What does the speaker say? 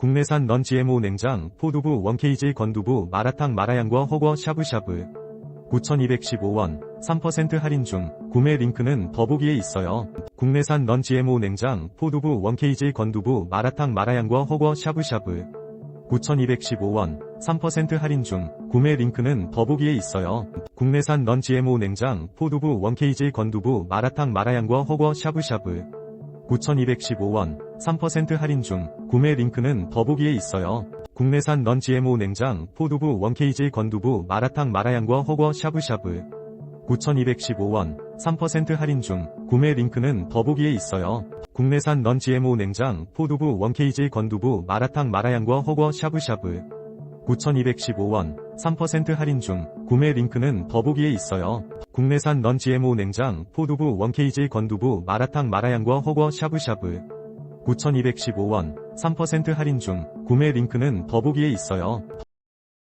국내산 넌 GMO 냉장, 포두부 1kg 건두부 마라탕 마라양과 허거 샤브샤브 9,215원 3% 할인 중 구매 링크는 더보기에 있어요. 국내산 넌 GMO 냉장, 포두부 1kg 건두부 마라탕 마라양과 허거 샤브샤브 9,215원 3% 할인 중 구매 링크는 더보기에 있어요. 국내산 넌 GMO 냉장, 포두부 1kg 건두부 마라탕 마라양과 허거 샤브샤브 9,215원 3% 할인 중 구매 링크는 더보기에 있어요. 국내산 넌 GMO 냉장, 포두부 1kg 건두부 마라탕 마라양과 허거 샤브샤브 9,215원 3% 할인 중 구매 링크는 더보기에 있어요. 국내산 넌 GMO 냉장, 포두부 1kg 건두부 마라탕 마라양과 허거 샤브샤브 9,215원 3% 할인 중 구매 링크는 더보기에 있어요. 국내산 넌 GMO 냉장, 포두부 1kg 건두부 마라탕 마라양과 허거 샤브샤브 9,215원 3% 할인 중 구매 링크는 더보기에 있어요.